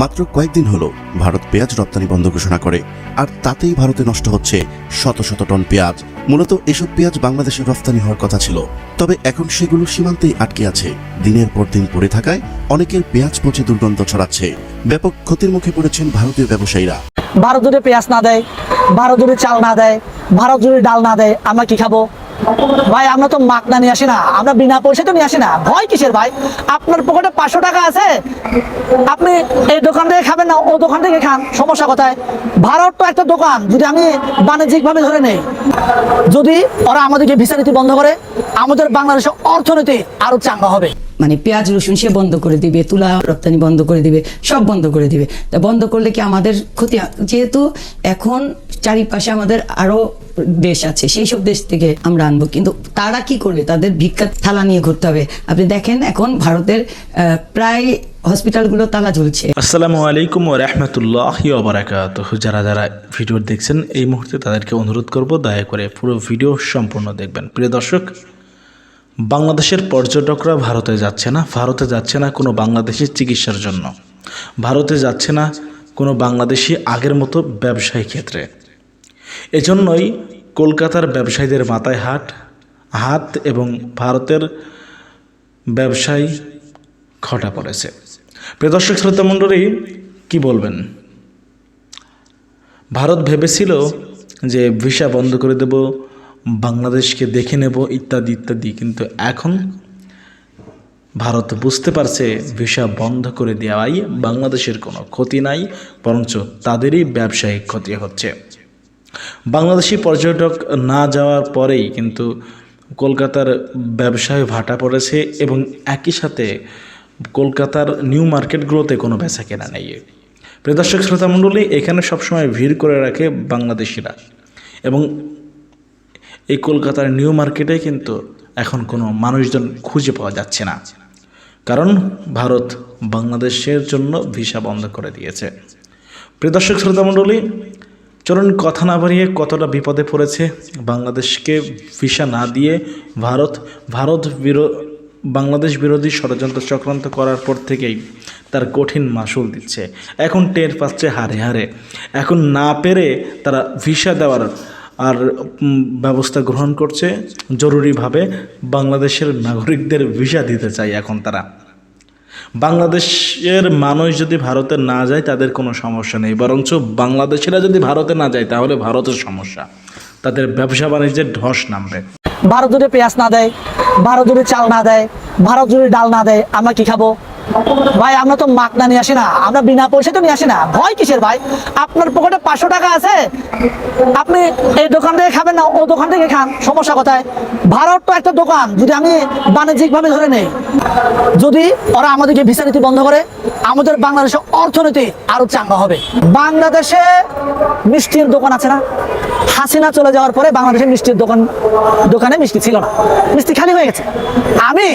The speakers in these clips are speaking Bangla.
মাত্র কয়েকদিন হলো ভারত পেঁয়াজ রপ্তানি বন্ধ ঘোষণা করে, আর তাতেই ভারতে নষ্ট হচ্ছে শত শত টন পেঁয়াজ। মূলত এসব পেঁয়াজ বাংলাদেশে রপ্তানি হওয়ার কথা ছিল, তবে এখন সেগুলো সীমান্তেই আটকে আছে। দিনের পর দিন পড়ে থাকায় অনেকের পেঁয়াজ পচে দুর্গন্ধ ছড়াচ্ছে। ব্যাপক ক্ষতির মুখে পড়েছেন ভারতীয় ব্যবসায়ীরা। ভারত যদি পেঁয়াজ না দেয়, ভারত যদি চাল না দেয়, ভারত যদি ডাল না দেয়, আমরা কি খাব? ভাই, আমরা তো মাকনা নিয়ে আসি না। আমরা বিনা পয়সা তো নিয়ে আসি না। ভয় কিসের ভাই? আপনার পকেটে পাঁচশো টাকা আছে। আপনি এই দোকান থেকে খাবেন না, ও দোকান থেকে খান। সমস্যা কোথায়? ভারত তো একটা দোকান, যদি আমি বাণিজ্যিকভাবে ধরে নেই। যদি ওরা আমাদেরকে ভিসা নীতি বন্ধ করে, আমাদের বাংলাদেশের অর্থনীতি আরও চাঙ্গা হবে। মানে পেঁয়াজ, রসুন সে বন্ধ করে দিবে, তুলা রপ্তানি বন্ধ করে দিবে, সব বন্ধ করে দিবে। তা বন্ধ করলে কি আমাদের ক্ষতি? যেহেতু এখন চারিপাশে আমাদের আরও দেশ আছে, সেই সব দেশ থেকে আমরা আনব। কিন্তু তারা কি করবে? তাদের ভিক্ষা থালা নিয়ে ঘুরতে হবে। আপনি দেখেন এখন ভারতের প্রায় হসপিটালগুলো তালা ঝুলছে আসসালামু আলাইকুম ও রহমতুল্লাহ ওবরাকাত যারা যারা ভিডিও দেখছেন, এই মুহূর্তে তাদেরকে অনুরোধ করব, দয়া করে পুরো ভিডিও সম্পূর্ণ দেখবেন। প্রিয় দর্শক বাংলাদেশের পর্যটকরা ভারতে যাচ্ছে না। ভারতে যাচ্ছে না কোনো বাংলাদেশের চিকিৎসার জন্য। ভারতে যাচ্ছে না কোনো বাংলাদেশি আগের মতো ব্যবসায়ী ক্ষেত্রে। এজন্যই কলকাতার ব্যবসায়ীদের মাথায় হাট হাত এবং ভারতের ব্যবসায়ী ঘটা পড়েছে। প্রিয় দর্শক, শ্রোতা মণ্ডলী, কী বলবেন? ভারত ভেবেছিল যে ভিসা বন্ধ করে দেব বাংলাদেশকে দেখে নেব ইত্যাদি ইত্যাদি। কিন্তু এখন ভারত বুঝতে পারছে ভিসা বন্ধ করে দেওয়াই বাংলাদেশের কোনো ক্ষতি নাই, বরঞ্চ তাদেরই ব্যবসায়িক ক্ষতি হচ্ছে। বাংলাদেশি পর্যটক না যাওয়ার পরেই কিন্তু কলকাতার ব্যবসায় ভাটা পড়েছে এবং একই সাথে কলকাতার নিউ মার্কেটগুলোতে কোনো বেচা কেনা নেই। প্রিয় দর্শক শ্রোতা মণ্ডলী এখানে সবসময় ভিড় করে রাখে বাংলাদেশিরা। এবং এই কলকাতার নিউ মার্কেটে কিন্তু এখন কোনো মানুষজন খুঁজে পাওয়া যাচ্ছে না। কারণ ভারত বাংলাদেশের জন্য ভিসা বন্ধ করে দিয়েছে। প্রিয় দর্শক, শ্রোতা মণ্ডলী, চলুন কথা না বাড়িয়ে কতটা বিপদে পড়েছে বাংলাদেশকে ভিসা না দিয়ে ভারত ভারত বিরো, বাংলাদেশ বিরোধী ষড়যন্ত্র চক্রান্ত করার পর থেকেই তার কঠিন মাসুল দিচ্ছে। এখন টের পাচ্ছে হারে হারে। এখন না পেরে তারা ভিসা দেওয়ার আর ব্যবস্থা গ্রহণ করছে জরুরিভাবে বাংলাদেশের নাগরিকদের ভিসা দিতে চায় এখন তারা। বাংলাদেশের মানুষ যদি ভারতে না যায় তাদের কোনো সমস্যা নেই, বরঞ্চ বাংলাদেশিরা যদি ভারতে না যায় তাহলে ভারতের সমস্যা। তাদের ব্যবসা বাণিজ্যের ধস নামবে। ভারত যদি পেঁয়াজ না দেয়, ভারত যদি চাল না দেয়, ভারত যদি ডাল না দেয়, আমরা কি খাব? ভাই, আমরা তো মাকনা নিয়ে আসি না। আমরা বিনা পয়সা তো নিয়ে আসি না। ভয় কিসের ভাই? আপনার পকেটে পাঁচশো টাকা আছে। আপনি এই দোকান থেকে খাবেন না, ও দোকান থেকে খান। সমস্যা কোথায়? ভারত তো একটা দোকান, যদি আমি বাণিজ্যিকভাবে ধরে নেই। যদি ওরা আমাদেরকে ভিসা নীতি বন্ধ করে, আমাদের বাংলাদেশের অর্থনীতি আরও চাঙ্গা হবে। বাংলাদেশে মিষ্টির দোকান আছে না? হাসিনা চলে যাওয়ার পরে বাংলাদেশের মিষ্টির দোকান, দোকানে মিষ্টি ছিল না। মিষ্টি খালি হয়ে গেছে। আমি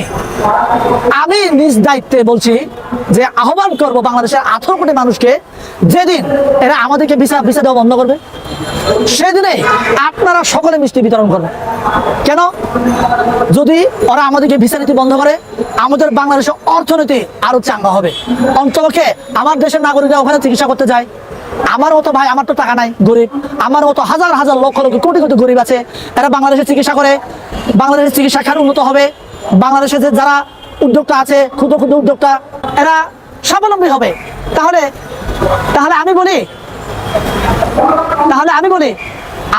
আমি নিজ দায়িত্বে বলছি যে আহ্বান করব বাংলাদেশের আঠারো কোটি মানুষকে, যেদিন এরা আমাদেরকে ভিসা ভিসা দেওয়া বন্ধ করবে সেদিনে আপনারা সকলে মিষ্টি বিতরণ করবেন কেন? যদি ওরা আমাদেরকে ভিসা নীতি বন্ধ করে, আমাদের বাংলাদেশের অর্থনীতি আরও চাঙ্গা হবে। অন্তপক্ষে আমার দেশের নাগরিকরা ওখানে চিকিৎসা করতে যায়। আমার মতো ভাই, আমার তো টাকা নাই, গরিব। আমার মতো হাজার হাজার লক্ষ লক্ষ, কোটি কোটি গরিব আছে। এরা বাংলাদেশে চিকিৎসা করে বাংলাদেশের চিকিৎসা খাত উন্নত হবে। বাংলাদেশে যে যারা উদ্যোক্তা আছে, ক্ষুদ্র ক্ষুদ্র উদ্যোক্তা, এরা স্বাবলম্বী হবে। তাহলে তাহলে আমি বলি, তাহলে আমি বলি,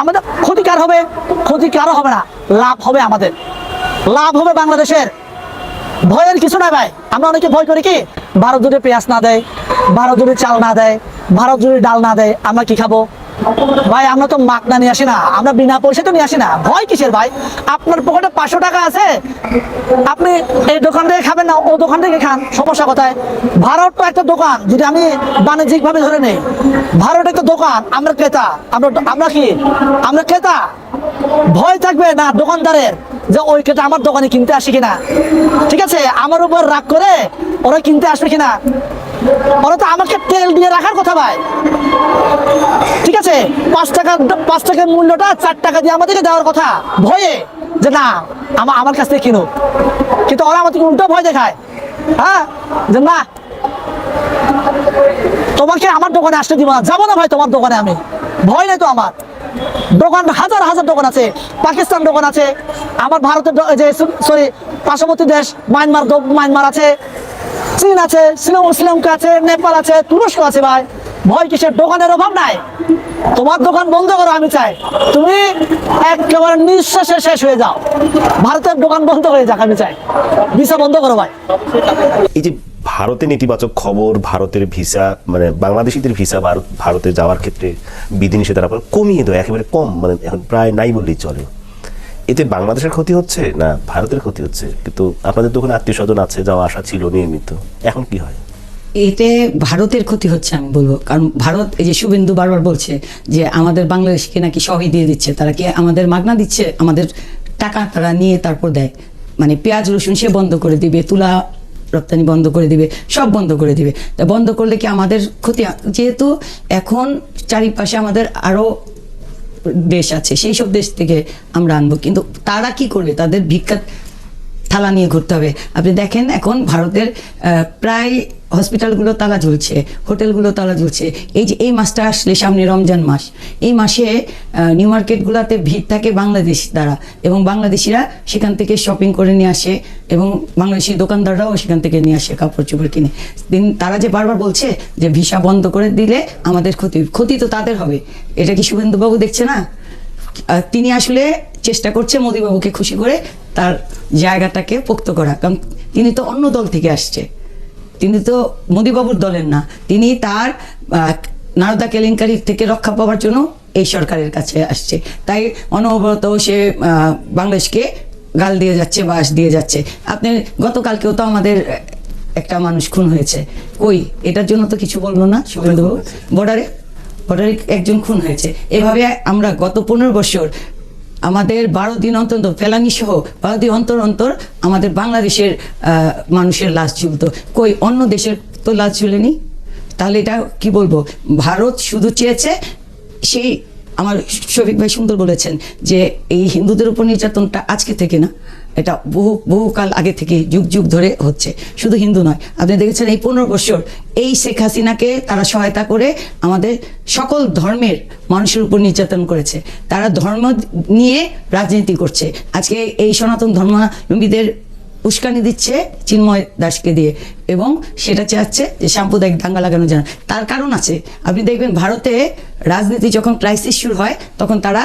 আমাদের ক্ষতিকার হবে, ক্ষতিকারও হবে না, লাভ হবে আমাদের। লাভ হবে বাংলাদেশের। ভয়ের কিছু নাই ভাই। আমরা অনেকে ভয় করি কি, ভারত যদি পেঁয়াজ না দেয়, ভারত যদি চাল না দেয়, ভারত যদি ডাল না দেয়, আমরা কি খাব? ভাই, আমরা তো মাকনা নিয়ে আসি না। আমরা বিনা পয়সা তো নিয়ে আসি না। ভয় কিসের ভাই? আপনার পকেটে পাঁচশো টাকা আছে। আপনি এই দোকান থেকে খাবেন না, ও দোকান থেকে খান। সমস্যা কোথায়? ভারত তো একটা দোকান, যদি আমি বাণিজ্যিকভাবে ধরে নেই। ভারত একটা দোকান, আমরা ক্রেতা। আমরা আমরা কি? আমরা ক্রেতা। ভয় থাকবে না দোকানদারের যে ওই ক্রেতা আমার দোকানে কিনতে আসে কিনা। ঠিক আছে? আমার উপর রাগ করে ওরা কিনতে আসবে কিনা? ওরা তো আমাকে তেল দিয়ে রাখার কথা ভাই। ঠিক আছে? পাঁচ টাকা, পাঁচ টাকার মূল্যটা চার টাকা দিয়ে আমাদেরকে দেওয়ার কথা। ভয়ে? যে না আমার আমার কাছ থেকে কিনুক। কিন্তু ওরা আমাদেরকে উল্টো ভয় দেখায়। হ্যাঁ? যে না, তোমাকে আমার দোকানে আসতে দিব না। যাব না ভাই তোমার দোকানে আমি। ভয় নেই তো আমার। দোকান, হাজার হাজার দোকান আছে। পাকিস্তান দোকান আছে। আমার ভারতের যে সরি, পার্শ্ববর্তী দেশ, মায়ানমার মায়ানমার আছে। চীন আছে শ্রীলঙ্কা আছে, নেপাল আছে, তুরস্ক আছে ভাই। ভয় কিসের? দোকানের অভাব নাই। তোমার দোকান বন্ধ করো, আমি চাই। তুমি একেবারে নিঃশ্বাসে শেষ হয়ে যাও। ভারতের দোকান বন্ধ হয়ে যাক, আমি চাই। ভিসা বন্ধ করো ভাই। এই যে ভারতের নেতিবাচক খবর, ভারতের ভিসা মানে বাংলাদেশিদের ভিসা ভারত, ভারতে যাওয়ার ক্ষেত্রে বিধিনিষেধের আপনার কমিয়ে দেয় একেবারে কম মানে এখন প্রায় নাই বললেই চলে। এতে বাংলাদেশের ক্ষতি হচ্ছে না ভারতের ক্ষতি হচ্ছে? কিন্তু আপনাদের তো ওখানে আত্মীয় স্বজন আছে, যাওয়া আসা ছিল নিয়মিত। এখন কি হয়? এতে ভারতের ক্ষতি হচ্ছে, আমি বলব। কারণ ভারত, এই যে শুভেন্দু বারবার বলছে যে আমাদের বাংলাদেশকে নাকি সবই দিয়ে দিচ্ছে। তারা কি আমাদের মাগনা দিচ্ছে? আমাদের টাকা তারা নিয়ে তারপর দেয়। মানে পেঁয়াজ, রসুন সে বন্ধ করে দিবে, তুলা রপ্তানি বন্ধ করে দিবে, সব বন্ধ করে দিবে। তা বন্ধ করলে কি আমাদের ক্ষতি? যেহেতু এখন চারিপাশে আমাদের আরও দেশ আছে সেই সব দেশ থেকে আমরা আনব। কিন্তু তারা কি করবে? তাদের ভিক্ষা থালা নিয়ে ঘুরতে হবে। আপনি দেখেন এখন ভারতের প্রায় হসপিটালগুলো তালা ঝুলছে হোটেলগুলো তালা ঝুলছে এই যে এই মাসটা আসলে সামনে রমজান মাস। এই মাসে নিউ মার্কেটগুলোতে ভিড় থাকে বাংলাদেশ দ্বারা এবং বাংলাদেশিরা সেখান থেকে শপিং করে নিয়ে আসে এবং বাংলাদেশি দোকানদাররাও সেখান থেকে নিয়ে আসে কাপড় চোপড় কিনে। দিন, তারা যে বারবার বলছে যে ভিসা বন্ধ করে দিলে আমাদের ক্ষতি ক্ষতি তো তাদের হবে। এটা কি শুভেন্দুবাবু দেখছে না? তিনি আসলে চেষ্টা করছে মোদীবাবুকে খুশি করে তার জায়গাটাকে পোক্ত করা। কারণ তিনি তো অন্য দল থেকে আসছে। তিনি তো মোদীবাবুর দলের না। তিনি তার নারদা কেলেঙ্কারি থেকে রক্ষা পাওয়ার জন্য এই সরকারের কাছে আসছে। তাই অনবরত সে বাংলাদেশকে গাল দিয়ে যাচ্ছে বাস দিয়ে যাচ্ছে। আপনি গতকালকেও তো আমাদের একটা মানুষ খুন হয়েছে। ওই এটার জন্য তো কিছু বলল না শুভেন্দুবাবু? বর্ডারে? বর্ডারে একজন খুন হয়েছে। এভাবে আমরা গত পনেরো বছর আমাদের বারো দিন অন্তর, ফেলানি সহ বারো দিন অন্তর অন্তর আমাদের বাংলাদেশের মানুষের লাশ ঝুলতো। কই, অন্য দেশের তো লাশ ঝুলেনি? তাহলে এটা কি বলব? ভারত শুধু চেয়েছে, সেই আমার শফিক ভাই সুন্দর বলেছেন যে, এই হিন্দুদের উপর নির্যাতনটা আজকে থেকে না। এটা বহু, বহুকাল আগে থেকে যুগ যুগ ধরে হচ্ছে। শুধু হিন্দু নয়। আপনি দেখেছেন এই পনেরো বছর এই শেখ হাসিনাকে তারা সহায়তা করে আমাদের সকল ধর্মের মানুষের উপর নির্যাতন করেছে। তারা ধর্ম নিয়ে রাজনীতি করছে। আজকে এই সনাতন ধর্মাবলম্বীদের উস্কানি দিচ্ছে চিন্ময় দাসকে দিয়ে এবং সেটা চাচ্ছে যে সাম্প্রদায়িক দাঙ্গা লাগানো যায় তার কারণ আছে। আপনি দেখবেন ভারতে রাজনীতি যখন ক্রাইসিস শুরু হয়, তখন তারা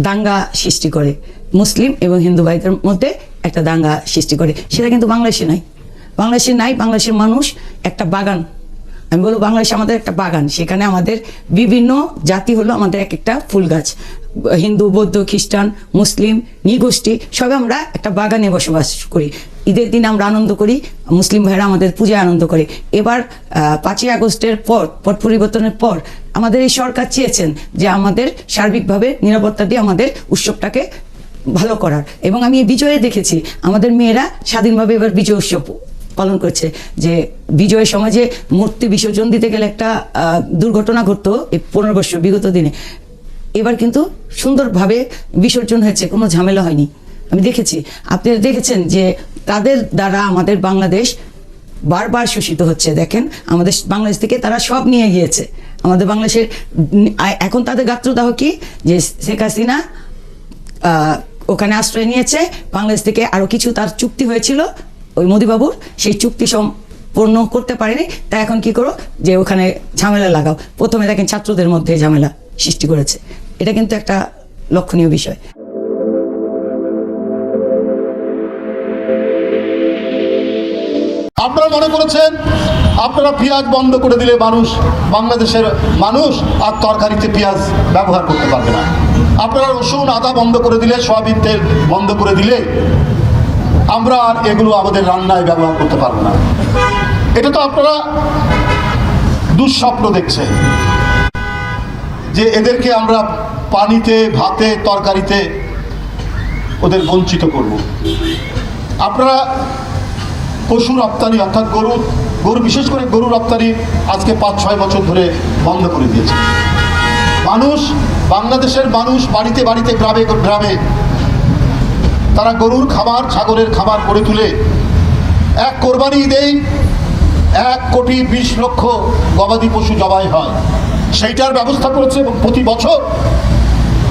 দাঙ্গা সৃষ্টি করে। মুসলিম এবং হিন্দু ভাইদের মধ্যে একটা দাঙ্গা সৃষ্টি করে। সেটা কিন্তু বাংলাদেশে নাই। বাংলাদেশে নাই, বাংলাদেশের মানুষ একটা বাগান আমি বলব বাংলাদেশ আমাদের একটা বাগান, সেখানে আমাদের বিভিন্ন জাতি হলো আমাদের এক একটা ফুল গাছ। হিন্দু, বৌদ্ধ, খ্রিস্টান, মুসলিম নিগোষ্ঠী সব আমরা একটা বাগানে বসবাস করি। ঈদের দিন আমরা আনন্দ করি, মুসলিম ভাইরা আমাদের পূজায় আনন্দ করে। এবার পাঁচই আগস্টের পর পট পরিবর্তনের পর, আমাদের এই সরকার চেয়েছেন যে আমাদের সার্বিকভাবে নিরাপত্তা দিয়ে আমাদের উৎসবটাকে ভালো করার। এবং আমি বিজয়ে দেখেছি, আমাদের মেয়েরা স্বাধীনভাবে এবার বিজয় উৎসব পালন করছে। যে বিজয়ের সময় যে মূর্তি বিসর্জন দিতে গেলে একটা দুর্ঘটনা ঘটতো এই পনেরো বছর বিগত দিনে। এবার কিন্তু সুন্দরভাবে বিসর্জন হয়েছে, কোনো ঝামেলা হয়নি। আমি দেখেছি। আপনি দেখেছেন যে তাদের দ্বারা আমাদের বাংলাদেশ বারবার শোষিত হচ্ছে। দেখেন, আমাদের বাংলাদেশ থেকে তারা সব নিয়ে গিয়েছে। আমাদের বাংলাদেশের, এখন তাদের গাত্রদাহ কি? যে শেখ হাসিনা ওখানে আশ্রয় নিয়েছে, বাংলাদেশ থেকে আরও কিছু তার চুক্তি হয়েছিল ওই মোদিবাবুর সেই চুক্তি সম্পূর্ণ করতে পারেনি। তাই এখন কি করো? যে ওখানে ঝামেলা লাগাও। প্রথমে দেখেন ছাত্রদের মধ্যে ঝামেলা সৃষ্টি করেছে। এটা কিন্তু একটা লক্ষণীয় বিষয়। আপনারা মনে করেছেন, আপনারা পেঁয়াজ বন্ধ করে দিলে মানুষ, বাংলাদেশের মানুষ আর তরকারিতে পেঁয়াজ ব্যবহার করতে পারবে না। আপনারা রসুন, আদা বন্ধ করে দিলে, সয়াবিন তেল বন্ধ করে দিলে আমরা আর এগুলো আমাদের রান্নায় ব্যবহার করতে পারব না। এটা তো আপনারা দুঃস্বপ্ন দেখছেন যে এদেরকে আমরা পানিতে, ভাতে, তরকারিতে ওদের বঞ্চিত করব। আপনারা পশু রপ্তানি অর্থাৎ গরু গরু বিশেষ করে গরু রপ্তানি আজকে পাঁচ, ছয় বছর ধরে বন্ধ করে দিয়েছে। মানুষ, বাংলাদেশের মানুষ বাড়িতে বাড়িতে, গ্রামে গ্রামে তারা গরুর খাবার, ছাগলের খাবার করে তুলে এক কোরবানি ঈদেই এক কোটি বিশ লক্ষ গবাদি পশু জবাই হয়। সেইটার ব্যবস্থা করেছে প্রতি বছর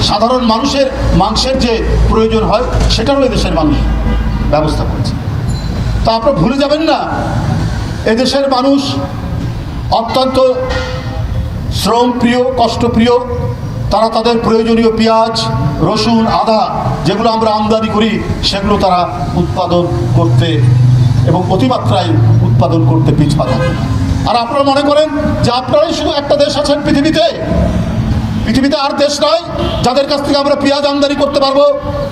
সাধারণ মানুষের মাংসের যে প্রয়োজন হয়, সেটারও এদেশের মানুষ ব্যবস্থা করেছে। তা আপনারা ভুলে যাবেন না, এদেশের মানুষ অত্যন্ত শ্রমপ্রিয়, কষ্টপ্রিয়। তারা তাদের প্রয়োজনীয় পেঁয়াজ, রসুন, আদা যেগুলো আমরা আমদানি করি, সেগুলো তারা উৎপাদন করতে এবং অতিমাত্রায় উৎপাদন করতে পিছপা থাকে। আর আপনারা মনে করেন যে আপনারাই শুধু একটা দেশ আছেন পৃথিবীতে? পৃথিবীতে আর দেশ নয় যাদের কাছ থেকে আমরা পেঁয়াজ আমদানি করতে পারব,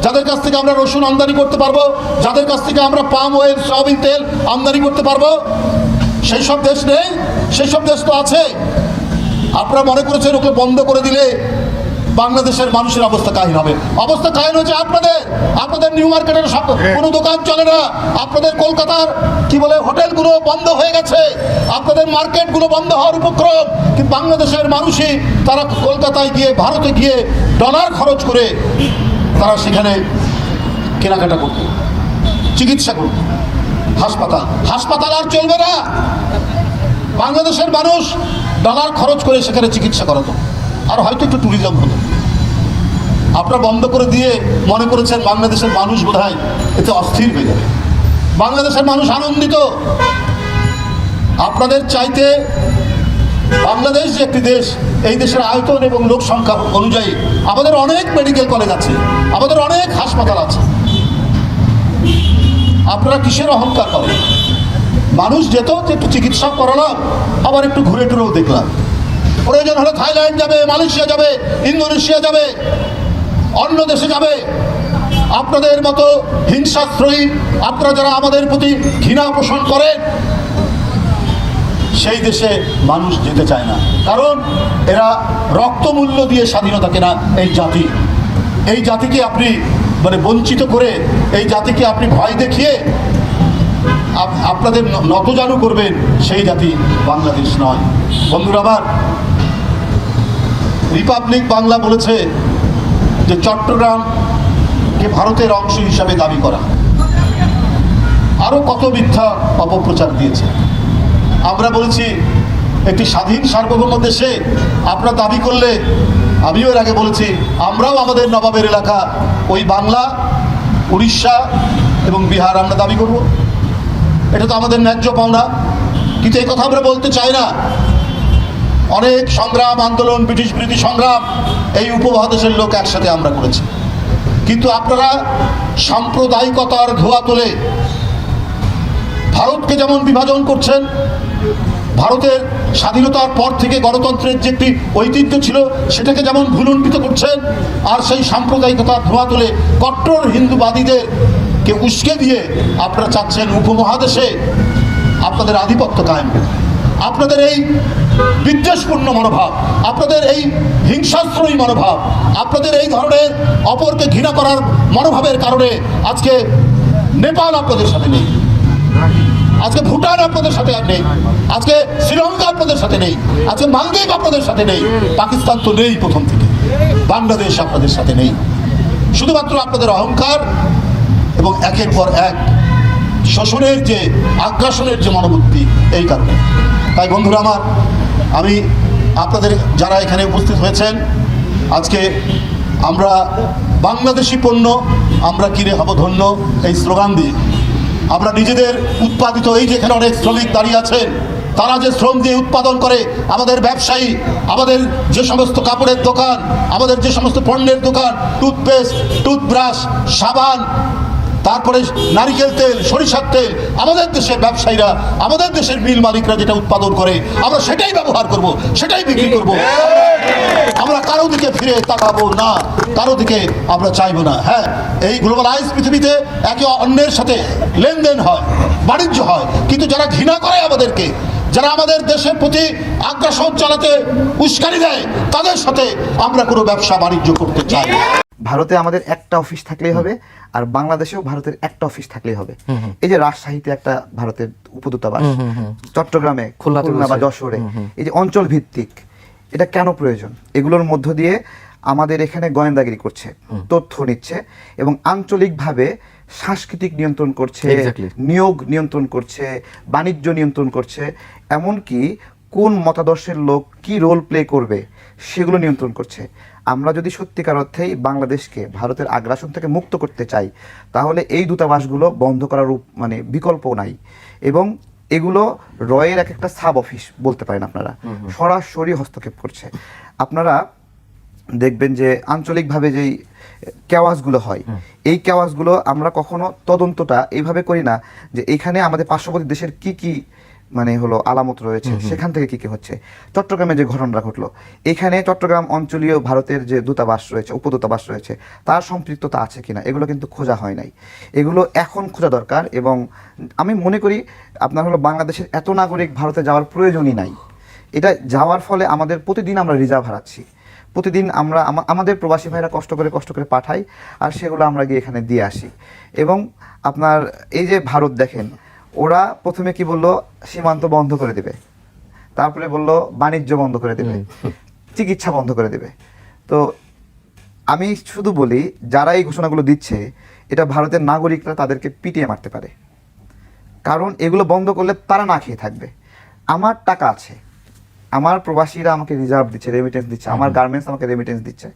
যাদের কাছ থেকে আমরা রসুন আমদানি করতে পারব, যাদের কাছ থেকে আমরা পাম অয়েল, সয়াবিন তেল আমদানি করতে পারব, সেই সব দেশ নেই, সেই সব দেশ তো আছে। আপনারা মনে করেছেন ওকে বন্ধ করে দিলে বাংলাদেশের মানুষের অবস্থা কাহিন হবে। অবস্থা কাহিন হচ্ছে আপনাদের আপনাদের নিউ মার্কেটের সব কোনো দোকান চলে না। আপনাদের কলকাতার কি বলে হোটেলগুলো বন্ধ হয়ে গেছে। আপনাদের মার্কেটগুলো বন্ধ হওয়ার উপক্রম কিন্তু বাংলাদেশের মানুষই তারা কলকাতায় গিয়ে ভারতে গিয়ে ডলার খরচ করে তারা সেখানে কেনাকাটা করত চিকিৎসা করত হাসপাতাল। হাসপাতাল আর চলবে না। বাংলাদেশের মানুষ ডলার খরচ করে সেখানে চিকিৎসা করাতো। আর হয়তো একটু ট্যুরিজম হলো। আপনারা বন্ধ করে দিয়ে মনে করেছেন বাংলাদেশের মানুষ বোধহয় এতে অস্থির হয়ে যাবে। বাংলাদেশের মানুষ আনন্দিত। আপনাদের চাইতে বাংলাদেশ যে একটি দেশ, এই দেশের আয়তন এবং লোক সংখ্যা অনুযায়ী আমাদের অনেক মেডিকেল কলেজ আছে, আমাদের অনেক হাসপাতাল আছে। আপনারা কিসের অহংকার করেন? মানুষ যেত একটু চিকিৎসা করালাম, আবার একটু ঘুরে টুরেও দেখলাম। প্রয়োজন হলে থাইল্যান্ড যাবে, মালয়েশিয়া যাবে, ইন্দোনেশিয়া যাবে, অন্য দেশে যাবে। আপনাদের মতো হিংসাশ্রয়ী আপনারা যারা আমাদের প্রতি ঘৃণা পোষণ করেন, সেই দেশে মানুষ যেতে চায় না। কারণ এরা রক্তমূল্য দিয়ে স্বাধীনতা কেনা এই জাতি। এই জাতিকে আপনি মানে বঞ্চিত করে, এই জাতিকে আপনি ভয় দেখিয়ে আপনাদের নতজানু করবেন সেই জাতি বাংলাদেশ নয়। বন্ধুরা আমার রিপাবলিক বাংলা বলেছে যে চট্টগ্রামকে ভারতের অংশ হিসাবে দাবি করা। আরও কত মিথ্যা অপপ্রচার দিয়েছে। আমরা বলেছি একটি স্বাধীন সার্বভৌম দেশে আপনারা দাবি করলে, আমিও এর আগে বলেছি, আমরাও আমাদের নবাবের এলাকা, ওই বাংলা, উড়িষ্যা এবং বিহার আমরা দাবি করব। এটা তো আমাদের ন্যায্য পাওনা। কিন্তু এই কথা আমরা বলতে চাই না। অনেক সংগ্রাম, আন্দোলন, ব্রিটিশ বিরোধী সংগ্রাম এই উপমহাদেশের লোক একসাথে আমরা করেছি। কিন্তু আপনারা সাম্প্রদায়িকতার ধোয়া তোলে ভারতকে যেমন বিভাজন করছেন, ভারতের স্বাধীনতার পর থেকে গণতন্ত্রের যে একটি ঐতিহ্য ছিল, সেটাকে যেমন ভুলুণ্ঠিত করছেন, আর সেই সাম্প্রদায়িকতার ধোয়া তুলে কট্টর হিন্দুবাদীদের কে উস্কে দিয়ে আপনারা চাচ্ছেন উপমহাদেশে আপনাদের আধিপত্য কায়েম। আপনাদের এই বিদ্বেষপূর্ণ মনোভাব, আপনাদের এই হিংসাশ্রয়ী মনোভাব, আপনাদের এই ধরনের অপরকে ঘৃণা করার মনোভাবের কারণে আজকে নেপাল আপনাদের সাথে নেই। আজকে ভুটান আপনাদের সাথে আর নেই। আজকে শ্রীলঙ্কা আপনাদের সাথে নেই। আজকে মালদ্বীপ আপনাদের সাথে নেই। পাকিস্তান তো নেই প্রথম থেকে। বাংলাদেশ আপনাদের সাথে নেই। শুধুমাত্র আপনাদের অহংকার এবং একের পর এক শোষণের যে আগ্রাসনের যে মনোবৃত্তি এই কারণে। তাই বন্ধুরা আমার আমি আপনাদের যারা এখানে উপস্থিত হয়েছেন, আজকে আমরা বাংলাদেশি পণ্য, আমরা কিনে হব ধন্য এই স্লোগান দিয়ে। আমরা নিজেদের উৎপাদিত, এই যেখানে অনেক শ্রমিক দাঁড়িয়ে আছেন, তারা যে শ্রম দিয়ে উৎপাদন করে, আমাদের ব্যবসায়ী, আমাদের যে সমস্ত কাপড়ের দোকান, আমাদের যে সমস্ত পণ্যের দোকান টুথপেস্ট টুথব্রাশ সাবান তারপরে নারিকেল তেল, সরিষার তেল, আমাদের দেশের ব্যবসায়ীরা, আমাদের দেশের মিল মালিকরা যেটা উৎপাদন করে, আমরা সেটাই ব্যবহার করব, সেটাই বিক্রি করব আমরা কারও দিকে ফিরে তাকাবো না, কারও দিকে আমরা চাইব না হ্যাঁ এই গ্লোবালাইজ পৃথিবীতে একে অন্যের সাথে লেনদেন হয়, বাণিজ্য হয়, কিন্তু যারা ঘৃণা করে আমাদেরকে, যারা আমাদের দেশের প্রতি আগ্রাসন চালাতে উস্কানি দেয়, তাদের সাথে আমরা কোনো ব্যবসা বাণিজ্য করতে চাই। ভারতে আমাদের একটা অফিস থাকলেই হবে আর বাংলাদেশেও ভারতের একটা অফিস থাকলেই হবে। এই যে রাজশাহীতে একটা ভারতের উপদূতাবাস চট্টগ্রামে খুলনা বা যশোরে এই যে অঞ্চল ভিত্তিক এটা কেন প্রয়োজন? এগুলোর মধ্য দিয়ে আমাদের এখানে গোয়েন্দাগিরি করছে তথ্য নিচ্ছে এবং আঞ্চলিকভাবে সাংস্কৃতিক নিয়ন্ত্রণ করছে নিয়োগ নিয়ন্ত্রণ করছে বাণিজ্য নিয়ন্ত্রণ করছে এমনকি কোন মতাদর্শের লোক কি রোল প্লে করবে সেগুলো নিয়ন্ত্রণ করছে। আমরা যদি সত্যিকার অর্থেই বাংলাদেশকে ভারতের আগ্রাসন থেকে মুক্ত করতে চাই তাহলে এই দূতাবাসগুলো বন্ধ করার মানে বিকল্প নাই। এবং এগুলো রয়ের এক একটা সাব অফিস বলতে পারেন আপনারা। সরাসরি হস্তক্ষেপ করছে। আপনারা দেখবেন যে আঞ্চলিকভাবে যেই কেওয়াজগুলো হয় এই কেওয়াজগুলো আমরা কখনো তদন্তটা এইভাবে করি না যে এখানে আমাদের পার্শ্ববর্তী দেশের কি কি মানে হলো আলামত রয়েছে সেখান থেকে কি কি হচ্ছে? চট্টগ্রামে যে ঘটনাটা ঘটলো এখানে চট্টগ্রাম অঞ্চলীয় ভারতের যে দূতাবাস রয়েছে উপদূতাবাস রয়েছে তার সম্পৃক্ততা আছে কিনা এগুলো কিন্তু খোঁজা হয় নাই। এগুলো এখন খোঁজা দরকার এবং আমি মনে করি আপনার হলো বাংলাদেশের এত নাগরিক ভারতে যাওয়ার প্রয়োজনই নাই। এটা যাওয়ার ফলে আমাদের প্রতিদিন আমরা রিজার্ভ হারাচ্ছি। প্রতিদিন আমরা আমাদের প্রবাসী ভাইরা কষ্ট করে কষ্ট করে পাঠাই আর সেগুলো আমরা গিয়ে এখানে দিয়ে আসি। এবং আপনার এই যে ভারত দেখেন ওরা প্রথমে কি বলল সীমান্ত বন্ধ করে দেবে। তারপরে বলল বাণিজ্য বন্ধ করে দেবে। চিকিৎসা বন্ধ করে দেবে। তো আমি শুধু বলি যারা এই ঘোষণাগুলো দিচ্ছে এটা ভারতের নাগরিকরা তাদেরকে পিটিয়ে মারতে পারে। কারণ এগুলো বন্ধ করলে তারা না খেয়ে থাকবে। আমার টাকা আছে। আমার প্রবাসীরা আমাকে রিজার্ভ দিচ্ছে রেমিটেন্স দিচ্ছে। আমার গার্মেন্টস আমাকে রেমিটেন্স দিচ্ছে।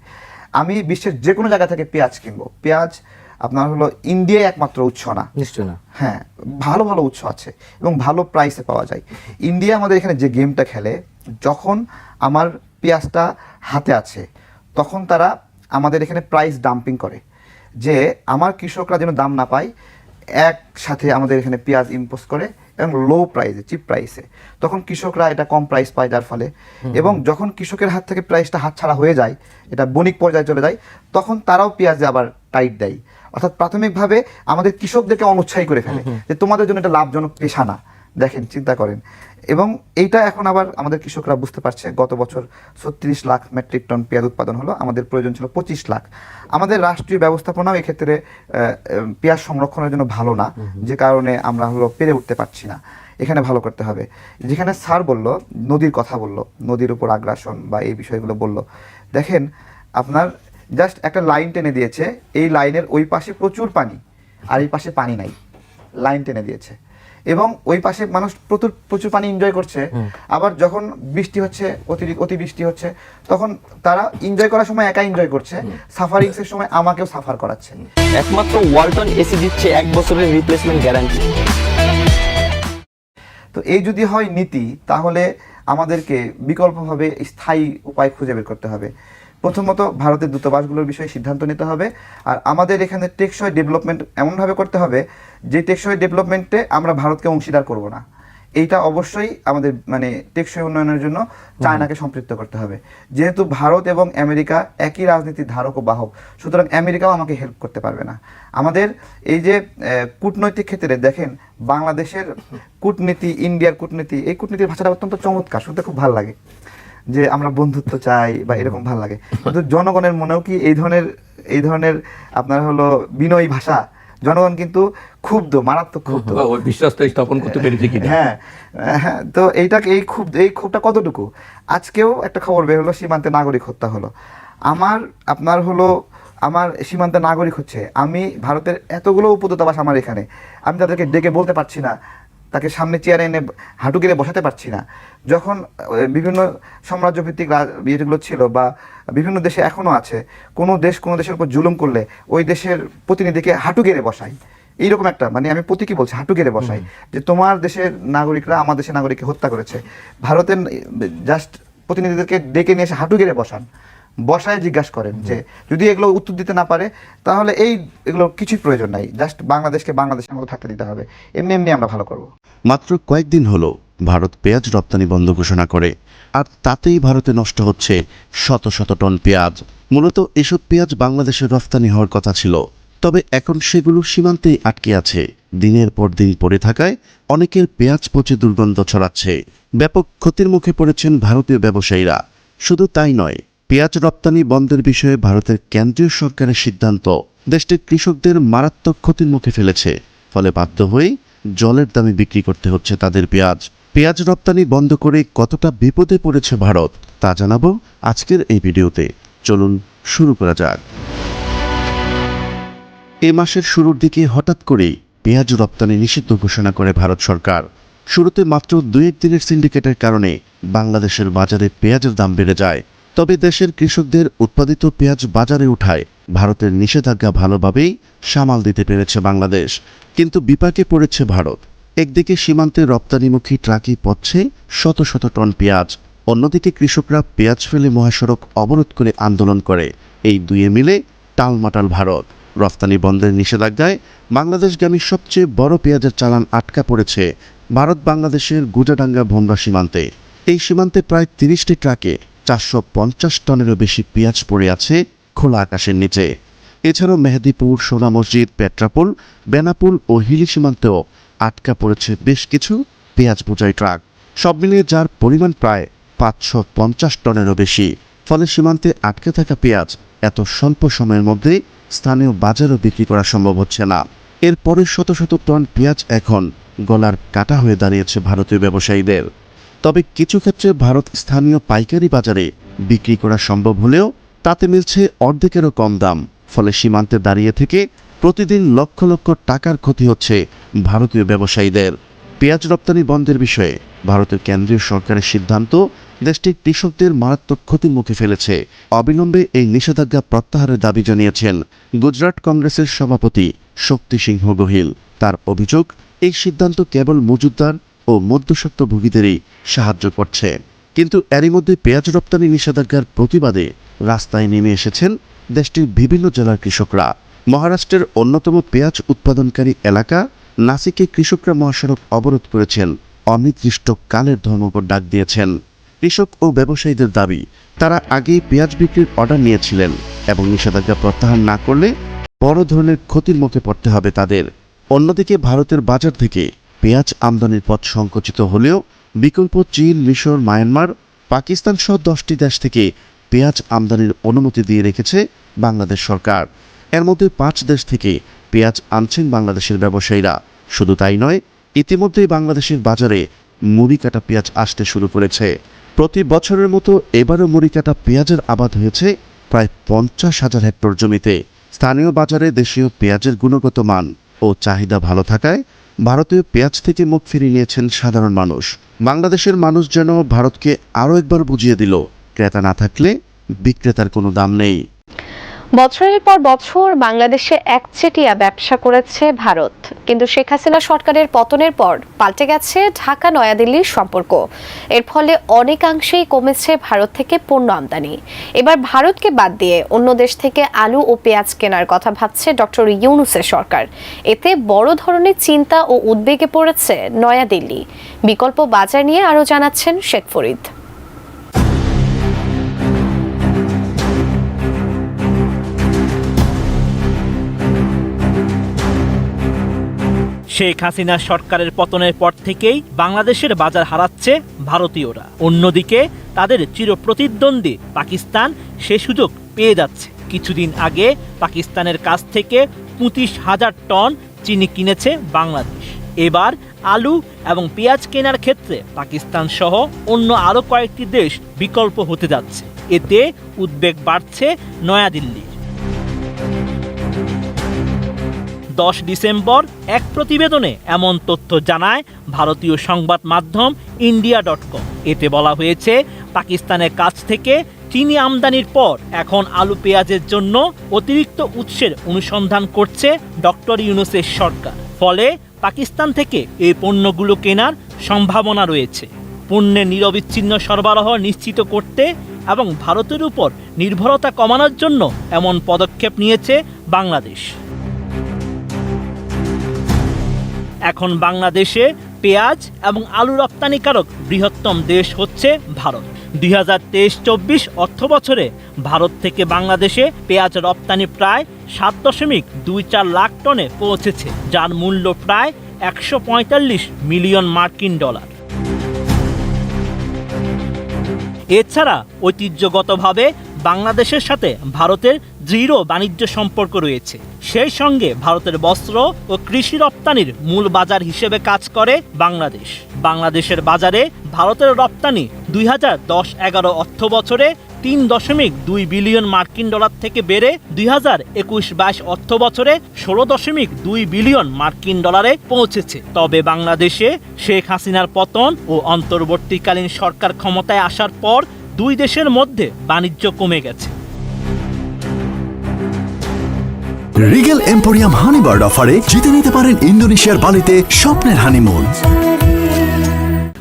আমি বিশ্বের যে কোনো জায়গা থেকে পেঁয়াজ কিনবো। পেঁয়াজ আপনার হলো ইন্ডিয়ায় একমাত্র উৎস না। নিশ্চয় না। হ্যাঁ ভালো ভালো উৎস আছে এবং ভালো প্রাইসে পাওয়া যায়। ইন্ডিয়া আমাদের এখানে যে গেমটা খেলে যখন আমার পেঁয়াজটা হাতে আছে তখন তারা আমাদের এখানে প্রাইস ডাম্পিং করে। যে আমার কৃষকরা যেন দাম না পায় একসাথে আমাদের এখানে পেঁয়াজ ইম্পোজ করে এবং লো প্রাইসে চিপ প্রাইসে তখন কৃষকরা এটা কম প্রাইস পায় যার ফলে। এবং যখন কৃষকের হাত থেকে প্রাইসটা হাতছাড়া হয়ে যায় এটা বণিক পর্যায়ে চলে যায় তখন তারাও পেঁয়াজে আবার টাইট দেয়। অর্থাৎ প্রাথমিকভাবে আমাদের কৃষকদেরকে অনুৎসাহী করে ফেলে যে তোমাদের জন্য এটা লাভজনক পেশা না। দেখেন চিন্তা করেন। এবং এইটা এখন আবার আমাদের কৃষকরা বুঝতে পারছে। গত বছর ছত্রিশ লাখ মেট্রিক টন পেঁয়াজ উৎপাদন হলো। আমাদের প্রয়োজন ছিল পঁচিশ লাখ। আমাদের রাষ্ট্রীয় ব্যবস্থাপনাও এক্ষেত্রে পেঁয়াজ সংরক্ষণের জন্য ভালো না। যে কারণে আমরা হলো পেরে উঠতে পারছি না। এখানে ভালো করতে হবে। যেখানে স্যার বলল নদীর কথা বলল নদীর উপর আগ্রাসন বা এই বিষয়গুলো বলল। দেখেন আপনার জাস্ট একটা লাইন টেনে দিয়েছে। এই লাইনের ওই পাশে প্রচুর পানি আর এই পাশে পানি নাই। লাইন টেনে দিয়েছে। এবং ওই পাশে মানুষ প্রচুর প্রচুর পানি এনজয় করছে। আবার যখন বৃষ্টি হচ্ছে অতিরিক্ত অতি বৃষ্টি হচ্ছে তখন তারা এনজয় করার সময় একা এনজয় করছে। সাফারিংস এর সময় আমাকেও সাফার করাচ্ছে। একমাত্র ওয়ালটন এসি দিচ্ছে এক বছরের রিপ্লেসমেন্ট গ্যারান্টি তো এই যদি হয় নীতি তাহলে আমাদেরকে বিকল্পভাবে স্থায়ী উপায় খুঁজে বের করতে হবে। প্রথমত ভারতের দূতাবাসগুলোর বিষয়ে সিদ্ধান্ত নিতে হবে। আর আমাদের এখানে টেকসই ডেভেলপমেন্ট এমনভাবে করতে হবে যে টেকসই ডেভেলপমেন্টে আমরা ভারতকে অংশীদার করব না। এইটা অবশ্যই আমাদের মানে টেকসই উন্নয়নের জন্য চায়নাকে সম্পৃক্ত করতে হবে। যেহেতু ভারত এবং আমেরিকা একই রাজনীতির ধারক ও বাহক সুতরাং আমেরিকাও আমাকে হেল্প করতে পারবে না। আমাদের এই যে কূটনৈতিক ক্ষেত্রে দেখেন বাংলাদেশের কূটনীতি ইন্ডিয়ার কূটনীতি এই কূটনীতির ভাষাটা অত্যন্ত চমৎকার শুনতে খুব ভালো লাগে। যে আমরা বন্ধুত্ব চাই বা এরকম ভালো লাগে। কিন্তু জনগণের মনেও কি এই ধরনের এই ধরনের আপনার হলো বিনয়ী ভাষা জনগণ কিন্তু ক্ষুব্ধ মারাত্মক ক্ষুব্ধ। ওই বিশ্বাসটা স্থাপন করতে পেরেছি কিনা? হ্যাঁ হ্যাঁ তো এইটাকে এই খুব এই ক্ষোভটা কতটুকু? আজকেও একটা খবর বের হলো সীমান্তে নাগরিক হত্যা হলো। আমার আপনার হলো আমার সীমান্তে নাগরিক হচ্ছে। আমি ভারতের এতগুলো উপদূতাবাস আমার এখানে। আমি তাদেরকে ডেকে বলতে পারছি না। তাকে সামনে চেয়ারে এনে হাঁটু গেড়ে বসাতে পারছি না। যখন বিভিন্ন সাম্রাজ্য ভিত্তিক ইয়েগুলো ছিল বা বিভিন্ন দেশে এখনও আছে কোনো দেশ কোনো দেশের উপর জুলুম করলে ওই দেশের প্রতিনিধিকে হাঁটু গেড়ে বসাই। এইরকম একটা মানে আমি প্রতীকী বলছি হাঁটু গেড়ে বসাই। যে তোমার দেশের নাগরিকরা আমার দেশের নাগরিককে হত্যা করেছে। ভারতের জাস্ট প্রতিনিধিদেরকে ডেকে নিয়ে এসে হাঁটু গেড়ে বসান। বসায় জিজ্ঞাসা করেন যে, যদি এগুলো উত্তর দিতে না পারে, তাহলে এই এগুলো কিছুই প্রয়োজন নাই। জাস্ট বাংলাদেশকে বাংলাদেশের মতো থাকতে দিতে হবে। এমনি এমনি আমরা ভালো করব। মাত্র কয়েকদিন হলো ভারত পেঁয়াজ রপ্তানি বন্ধ ঘোষণা করে, আর তাতেই ভারতে নষ্ট হচ্ছে শত শত টন পেঁয়াজ। মূলত এসব পেঁয়াজ বাংলাদেশে রপ্তানি হওয়ার কথা ছিল। তবে এখন সেগুলো সীমান্তেই আটকে আছে। দিনের পর দিন পড়ে থাকায় অনেকের পেঁয়াজ পচে দুর্গন্ধ ছড়াচ্ছে। ব্যাপক ক্ষতির মুখে পড়েছেন ভারতীয় ব্যবসায়ীরা। শুধু তাই নয় পেঁয়াজ রপ্তানি বন্ধের বিষয়ে ভারতের কেন্দ্রীয় সরকারের সিদ্ধান্ত। দেশটির কৃষকদের মারাত্মক ক্ষতির মুখে ফেলেছে। ফলে বাধ্য হয়েই জলের দামে বিক্রি করতে হচ্ছে তাদের পেঁয়াজ। পেঁয়াজ রপ্তানি বন্ধ করে কতটা বিপদে পড়েছে ভারত, তা জানাব আজকের এই ভিডিওতে। চলুন শুরু করা যাক। এ মাসের শুরুর দিকে হঠাৎ করেই পেঁয়াজ রপ্তানি নিষিদ্ধ ঘোষণা করে ভারত সরকার। শুরুতে মাত্র দুই এক দিনের সিন্ডিকেটের কারণে বাংলাদেশের বাজারে পেঁয়াজের দাম বেড়ে যায়। তবে দেশের কৃষকদের উৎপাদিত পেঁয়াজ বাজারে উঠায়। ভারতের নিষেধাজ্ঞা ভালোভাবেই সামাল দিতে পেরেছে বাংলাদেশ। কিন্তু বিপাকে পড়েছে ভারত। একদিকে সীমান্তে রপ্তানিমুখী ট্রাকে পথছে শত শত টন পেঁয়াজ। অন্যদিকে কৃষকরা পেঁয়াজ ফেলে মহাসড়ক অবরোধ করে আন্দোলন করে। এই দুয়ে মিলে টালমাটাল ভারত। রফতানি বন্ধের নিষেধাজ্ঞায় বাংলাদেশগামী সবচেয়ে বড় পেঁয়াজের চালান আটকা পড়েছে ভারত বাংলাদেশের গুজাডাঙ্গা ভোমরা সীমান্তে। এই সীমান্তে প্রায় তিরিশটি ট্রাকে চারশো পঞ্চাশ টনেরও বেশি পেঁয়াজ পড়ে আছে খোলা আকাশের নিচে। এছাড়াও মেহেদিপুর, সোনা মসজিদ, পেট্রাপুল, বেনাপুল ও হিলি সীমান্তেও আটকা পড়েছে বেশ কিছু পেঁয়াজ বোঝাই ট্রাক। সব মিলিয়ে যার পরিমাণ প্রায় পাঁচশো পঞ্চাশ টনেরও বেশি। ফলে সীমান্তে আটকে থাকা পেঁয়াজ এত স্বল্প সময়ের মধ্যে স্থানীয় বাজারও বিক্রি করা সম্ভব হচ্ছে না। এরপরে শত শত টন পেঁয়াজ এখন গলার কাটা হয়ে দাঁড়িয়েছে ভারতীয় ব্যবসায়ীদের। তবে কিছু ক্ষেত্রে ভারত স্থানীয় পাইকারি বাজারে বিক্রি করা সম্ভব হলেও তাতে মিলছে অর্ধেকেরও কম দাম, ফলে সীমান্তে দাঁড়িয়ে থেকে প্রতিদিন লক্ষ লক্ষ টাকার ক্ষতি হচ্ছে ভারতীয় ব্যবসায়ীদের। পেঁয়াজ রপ্তানি বন্ধের বিষয়ে ভারতের কেন্দ্রীয় সরকারের সিদ্ধান্ত দেশটির কৃষকদের মারাত্মক ক্ষতির মুখে ফেলেছে। অবিলম্বে এই নিষেধাজ্ঞা প্রত্যাহারের দাবি জানিয়েছেন গুজরাট কংগ্রেসের সভাপতি শক্তি সিংহ গোহিল। তার অভিযোগ, এই সিদ্ধান্ত কেবল মজুতদার ও মধ্যস্বত্বভোগীদেরই সাহায্য করছে। কিন্তু এরই মধ্যে পেঁয়াজ রপ্তানি নিষেধাজ্ঞার প্রতিবাদে রাস্তায় নেমে এসেছেন দেশটির বিভিন্ন জেলার কৃষকরা। মহারাষ্ট্রের অন্যতম পেঁয়াজ উৎপাদনকারী এলাকা নাসিকে কৃষকরা মহাসড়ক অবরোধ করেছেন। অনির্দিষ্ট অনির্দিষ্টকালের ধর্মঘট ডাক দিয়েছেন। কৃষক ও ব্যবসায়ীদের দাবি, তারা আগেই পেঁয়াজ বিক্রির অর্ডার নিয়েছিলেন এবং নিষেধাজ্ঞা প্রত্যাহার না করলে বড় ধরনের ক্ষতির মুখে পড়তে হবে তাদের। অন্যদিকে ভারতের বাজার থেকে পেঁয়াজ আমদানির পথ সংকুচিত হলেও বিকল্প চীন, মিশর, মায়ানমার, পাকিস্তান সহ দশটি দেশ থেকে পেঁয়াজ আমদানির অনুমতি দিয়ে রেখেছে বাংলাদেশ সরকার। এর মধ্যে পাঁচ দেশ থেকে পেঁয়াজ আনছেন বাংলাদেশের ব্যবসায়ীরা। শুধু তাই নয়, ইতিমধ্যেই বাংলাদেশের বাজারে মুড়ি কাটা পেঁয়াজ আসতে শুরু করেছে। প্রতি বছরের মতো এবারও মুড়ি কাটা পেঁয়াজের আবাদ হয়েছে প্রায় পঞ্চাশ হাজার হেক্টর জমিতে। স্থানীয় বাজারে দেশীয় পেঁয়াজের গুণগত মান ও চাহিদা ভালো থাকায় ভারতীয় পেঁয়াজ থেকে মুখ ফিরিয়ে নিয়েছেন সাধারণ মানুষ। বাংলাদেশের মানুষ যেন ভারতকে আরও একবার বুঝিয়ে দিল, ক্রেতা না থাকলে বিক্রেতার কোনো দাম নেই। বছরের পর বছর বাংলাদেশে একচেটিয়া ব্যবসা করেছে ভারত। কিন্তু শেখ হাসিনা সরকারের পতনের পর পাল্টে গেছে ঢাকা, নয়াদিল্লির সম্পর্ক। এর ফলে অনেকাংশেই কমেছে ভারত থেকে পণ্য আমদানি। এবার ভারতকে বাদ দিয়ে অন্য দেশ থেকে আলু ও পেঁয়াজ কেনার কথা ভাবছে ডক্টর ইউনুসের সরকার। এতে বড় ধরনের চিন্তা ও উদ্বেগে পড়েছে নয়াদিল্লি। বিকল্প বাজার নিয়ে আরও জানাচ্ছেন শেখ ফরিদ। শেখ হাসিনা সরকারের পতনের পর থেকেই বাংলাদেশের বাজার হারাচ্ছে ভারতীয়রা। অন্যদিকে তাদের চিরপ্রতিদ্বন্দ্বী পাকিস্তান সে সুযোগ পেয়ে যাচ্ছে। কিছুদিন আগে পাকিস্তানের কাছ থেকে পঁচিশ হাজার টন চিনি কিনেছে বাংলাদেশ। এবার আলু এবং পেঁয়াজ কেনার ক্ষেত্রে পাকিস্তান সহ অন্য আরও কয়েকটি দেশ বিকল্প হতে যাচ্ছে। এতে উদ্বেগ বাড়ছে নয়াদিল্লির। দশ ডিসেম্বর এক প্রতিবেদনে এমন তথ্য জানায় ভারতীয় সংবাদ মাধ্যম ইন্ডিয়া ডট কম। এতে বলা হয়েছে, পাকিস্তানের কাছ থেকে চিনি আমদানির পর এখন আলু পেঁয়াজের জন্য অতিরিক্ত উৎসের অনুসন্ধান করছে ডক্টর ইউনুসের সরকার। ফলে পাকিস্তান থেকে এই পণ্যগুলো কেনার সম্ভাবনা রয়েছে। পণ্যের নিরবিচ্ছিন্ন সরবরাহ নিশ্চিত করতে এবং ভারতের উপর নির্ভরতা কমানোর জন্য এমন পদক্ষেপ নিয়েছে বাংলাদেশ। এখন বাংলাদেশে পেঁয়াজ এবং আলু রপ্তানিকারক বৃহত্তম দেশ হচ্ছে ভারত। দুই হাজার তেইশ চব্বিশ অর্থ বছরে ভারত থেকে বাংলাদেশে পেঁয়াজ রপ্তানি প্রায় সাত দশমিক দুই চার লাখ টনে পৌঁছেছে, যার মূল্য প্রায় একশো পঁয়তাল্লিশ মিলিয়ন মার্কিন ডলার। এছাড়া ঐতিহ্যগতভাবে বাংলাদেশের সাথে ভারতের দৃঢ় বাণিজ্য সম্পর্ক রয়েছে। সেই সঙ্গে ভারতের বস্ত্র ও কৃষি রপ্তানির মূল বাজার হিসেবে কাজ করে বাংলাদেশ। বাংলাদেশের বাজারে ভারতের রপ্তানি দুই হাজার দশ এগারো অর্থ বছরে তিন দশমিক দুই বিলিয়ন মার্কিন ডলার থেকে বেড়ে দুই হাজার একুশ বাইশ অর্থ বছরে ষোলো দশমিক দুই বিলিয়ন মার্কিন ডলারে পৌঁছেছে। তবে বাংলাদেশে শেখ হাসিনার পতন ও অন্তর্বর্তীকালীন সরকার ক্ষমতায় আসার পর দুই দেশের মধ্যে বাণিজ্য কমে গেছে। রিগেল এম্পোরিয়াম হানিবার্ড অফারে জিতে নিতে পারেন ইন্দোনেশিয়ার বালিতে স্বপ্নের হানিমুন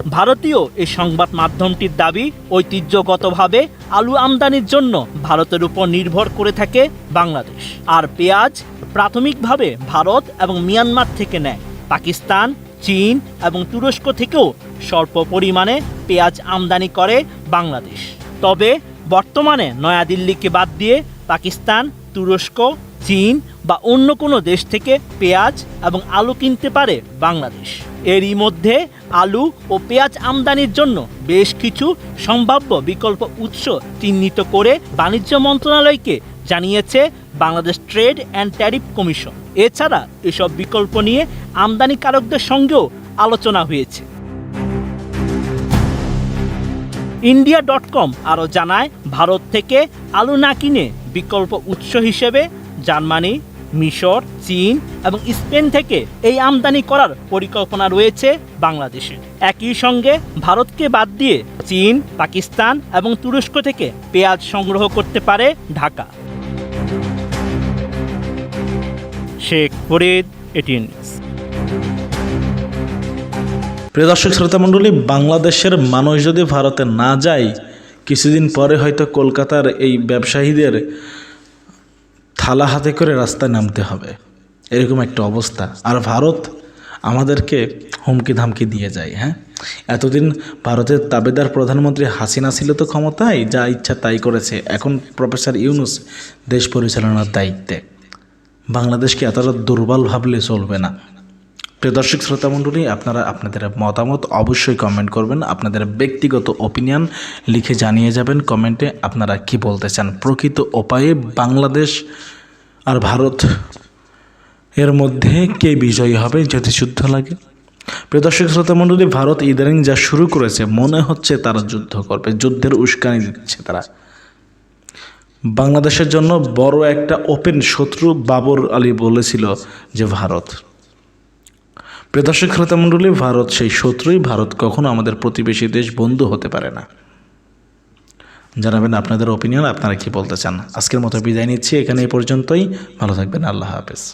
ভারতীয় এই সংবাদ মাধ্যমটির দাবি, ঐতিহ্যগতভাবে আলু আমদানির জন্য ভারতের উপর নির্ভর করে থাকে বাংলাদেশ। আর পেঁয়াজ প্রাথমিকভাবে ভারত এবং মিয়ানমার থেকে নেয়। পাকিস্তান, চীন এবং তুরস্ক থেকেও স্বল্প পরিমাণে পেঁয়াজ আমদানি করে বাংলাদেশ। তবে বর্তমানে নয়াদিল্লিকে বাদ দিয়ে পাকিস্তান, তুরস্ক চীন বা অন্য কোনো দেশ থেকে পেঁয়াজ এবং আলু কিনতে পারে বাংলাদেশ। এরই মধ্যে আলু ও পেঁয়াজ আমদানির জন্য বেশ কিছু সম্ভাব্য বিকল্প উৎস চিহ্নিত করে বাণিজ্য মন্ত্রণালয়কে জানিয়েছে Bangladesh trade and tariff commission. এছাড়া এসব বিকল্প নিয়ে আমদানিকারকদের সঙ্গেও আলোচনা হয়েছে। ইন্ডিয়া ডট কম আরও জানায়, ভারত থেকে আলু না কিনে বিকল্প উৎস হিসেবে জার্মানি, মিশর, চীন এবং স্পেন থেকে এই আমদানি করার পরিকল্পনা রয়েছে বাংলাদেশে। একই সঙ্গে ভারতকে বাদ দিয়ে চীন, পাকিস্তান এবং তুরস্ক থেকে পেঁয়াজ সংগ্রহ করতে পারে ঢাকা। শেখ ফরিদ এটিন প্রিয় দর্শক, শ্রোতা মণ্ডলী, বাংলাদেশের মানুষ যদি ভারতে না যায়, কিছুদিন পরে হয়তো কলকাতার এই ব্যবসায়ীদের থালা হাতে করে রাস্তায় নামতে হবে। এরকম একটা অবস্থা। আর ভারত আমাদেরকে হুমকি ধামকি দিয়ে যায় হ্যাঁ? এতদিন ভারতের তাবেদার প্রধানমন্ত্রী হাসিনা ছিল তো ক্ষমতায়, যা ইচ্ছা তাই করেছে। এখন প্রফেসর ইউনুস দেশ পরিচালনার দায়িত্বে। বাংলাদেশকে এতটা দুর্বল ভাবলে চলবে না। প্রিয় দর্শক, শ্রোতা মণ্ডলী, আপনারা আপনাদের মতামত অবশ্যই কমেন্ট করবেন, আপনাদের ব্যক্তিগত ওপিনিয়ন লিখে জানিয়ে যাবেন কমেন্টে আপনারা কি বলতে চান? প্রকৃত উপায়ে বাংলাদেশ আর ভারত এর মধ্যে কে বিজয়ী হবে, যদি যুদ্ধ লাগে? প্রিয় দর্শক, শ্রোতা মণ্ডলী, ভারত ইদানিং যা শুরু করেছে, মনে হচ্ছে তারা যুদ্ধ করবে, যুদ্ধের উস্কানি দিচ্ছে তারা। বাংলাদেশের জন্য বড় একটা ওপেন শত্রু বাবর আলী বলেছিল যে ভারত। প্রিয় দর্শক, শ্রোতা ভারত সেই শত্রুই। ভারত কখনো আমাদের প্রতিবেশী দেশ বন্ধু হতে পারে না। জানাবেন আপনাদের ওপিনিয়ন আপনারা কি বলতে চান? আজকের মতো বিদায় নিচ্ছি। এখানে এই পর্যন্তই। ভালো থাকবেন। আল্লাহ হাফেজ।